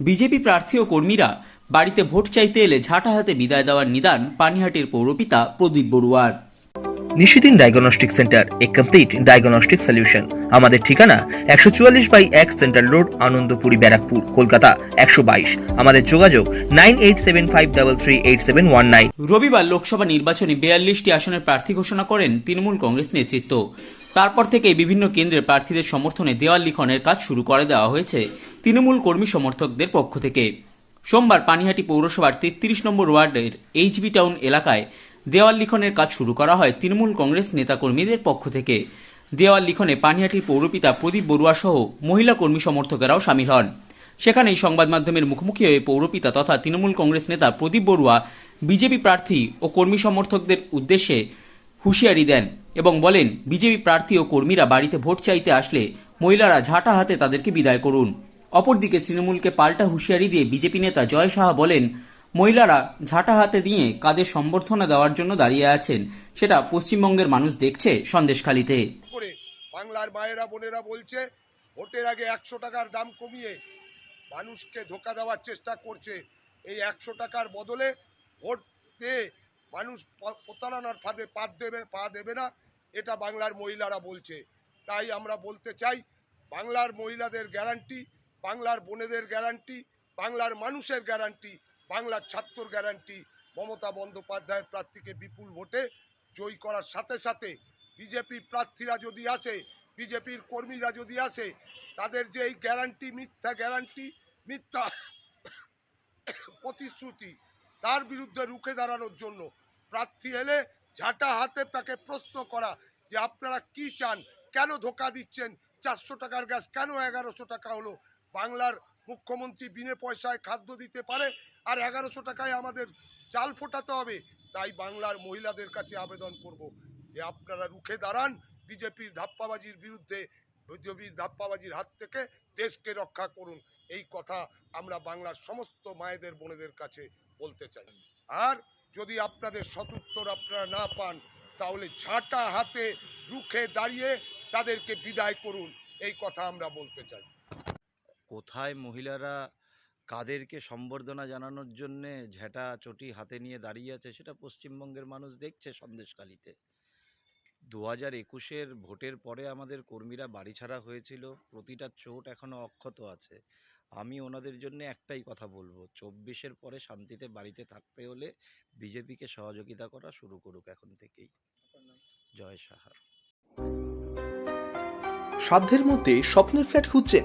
BJP প্রার্থী ও কর্মীরা বাড়িতে ভোট চাইতে এলে ঝাঁটা হাতে বিদায় দেওয়ার নিদান পানিহাটির পৌরপিতা প্রদীপ বড়ুয়ার। নিশিদিন ডায়াগনস্টিক সেন্টার এ কমপ্লিট ডায়াগনস্টিক সলিউশন আমাদের ঠিকানা একশো চুয়াল্লিশ বাই এক সেন্ট্রাল রোড আনন্দপুরি ব্যারাকপুর কলকাতা একশো বাইশ। আমাদের যোগাযোগ nine eight seven five double three eight seven one nine. রবিবার লোকসভা নির্বাচনে বিয়াল্লিশটি আসনের প্রার্থী ঘোষণা করেন তৃণমূল কংগ্রেস নেতৃত্ব। তারপর থেকে বিভিন্ন কেন্দ্রে প্রার্থীদের সমর্থনে দেওয়াল লিখনের কাজ শুরু করে দেওয়া হয়েছে। তৃণমূল কর্মী সমর্থকদের পক্ষ থেকে। সোমবার পানিহাটি পৌরসভার তেত্রিশ নম্বর ওয়ার্ডের এইচবি টাউন এলাকায় দেওয়াল লিখনের কাজ শুরু করা হয় তৃণমূল কংগ্রেস নেতাকর্মীদের পক্ষ থেকে। দেওয়াল লিখনে পানিহাটির পৌরপিতা প্রদীপ বড়ুয়া সহ মহিলা কর্মী সমর্থকেরাও সামিল হন। সেখানেই সংবাদ মাধ্যমের মুখোমুখি হয়ে পৌরপিতা তথা তৃণমূল কংগ্রেস নেতা প্রদীপ বড়ুয়া বিজেপি প্রার্থী ও কর্মী সমর্থকদের উদ্দেশ্যে হুঁশিয়ারি দেন এবং বলেন, বিজেপি প্রার্থী ও কর্মীরা বাড়িতে ভোট চাইতে আসলে মহিলারা ঝাঁটা হাতে তাদেরকে বিদায় করুন। অপরদিকে তৃণমূলকে পাল্টা হুঁশিয়ারি দিয়ে বিজেপি নেতা জয় সাহা বলেন, মহিলারা ঝাঁটা হাতে দিয়ে কাদের সম্বর্ধনা দেওয়ার জন্য দাঁড়িয়ে আছেন, সেটা পশ্চিমবঙ্গের মানুষ দেখছে সন্দেশখালিতে। বাংলার মায়েরা, বোনেরা বলছে, ভোটের আগে একশো টাকার দাম কমিয়ে মানুষকে ধোকা দেওয়ার চেষ্টা করছে। এই একশো টাকার বদলে ভোট পেয়ে মানুষ প্রতারণার ফাঁদে পা দেবে পা দেবে না, এটা বাংলার মহিলারা বলছে। তাই আমরা বলতে চাই, বাংলার মহিলাদের গ্যারান্টি বাংলার বোনেদের গ্যারান্টি বাংলার মানুষের গ্যারান্টি বাংলার ছাত্রর গ্যারান্টি মমতা বন্দ্যোপাধ্যায়ের প্রার্থীকে বিপুল ভোটে জয়ী করার সাথে সাথে বিজেপি প্রার্থীরা যদি আসে বিজেপির কর্মীরা যদি আসে, তাদের যে এই গ্যারান্টি মিথ্যা গ্যারান্টি মিথ্যা প্রতিশ্রুতি, তার বিরুদ্ধে রুখে দাঁড়ানোর জন্য প্রার্থী এলে ঝাঁটা হাতে তাকে প্রশ্ন করা যে আপনারা কি চান? কেন ধোকা দিচ্ছেন? চারশো টাকার গ্যাস কেন এগারোশো টাকা হলো? বাংলার মুখ্যমন্ত্রী বিনে পয়সায় খাদ্য দিতে পারে আর এগারোশো টাকায় আমাদের চাল ফোটাতে হবে, তাই বাংলার মহিলাদের কাছে আবেদন করব। যে আপনারা রুখে দাঁড়ান, বিজেপির ধাপ্পাবাজির বিরুদ্ধে, বিজেপির ধাপ্পাবাজির হাত থেকে দেশকে রক্ষা করুন। এই কথা আমরা বাংলার সমস্ত মায়েদের, বোনেদের কাছে বলতে চাই। আর যদি আপনাদের সতুত্তর আপনারা না পান, তাহলে ঝাঁটা হাতে রুখে দাঁড়িয়ে তাদেরকে বিদায় করুন। এই কথা আমরা বলতে চাই। কোথায় মহিলারা কাদেরকে সম্বর্ধনা জানানোর জন্যে ঝেঁটা চটি হাতে নিয়ে দাঁড়িয়ে আছে সেটা পশ্চিমবঙ্গের মানুষ দেখছে সন্দেশকালীতে দু হাজার একুশের ভোটের পরে আমাদের কর্মীরা বাড়ি ছাড়া হয়েছিল, প্রতিটা চোট এখনও অক্ষত আছে। আমি ওনাদের জন্য একটাই কথা বলব, চব্বিশের পরে শান্তিতে বাড়িতে থাকতে হলে বিজেপিকে সহযোগিতা করা শুরু করুক এখন থেকেই। জয় সাহা সাধ্যের মধ্যে স্বপ্নের ফ্ল্যাট খুঁজছেন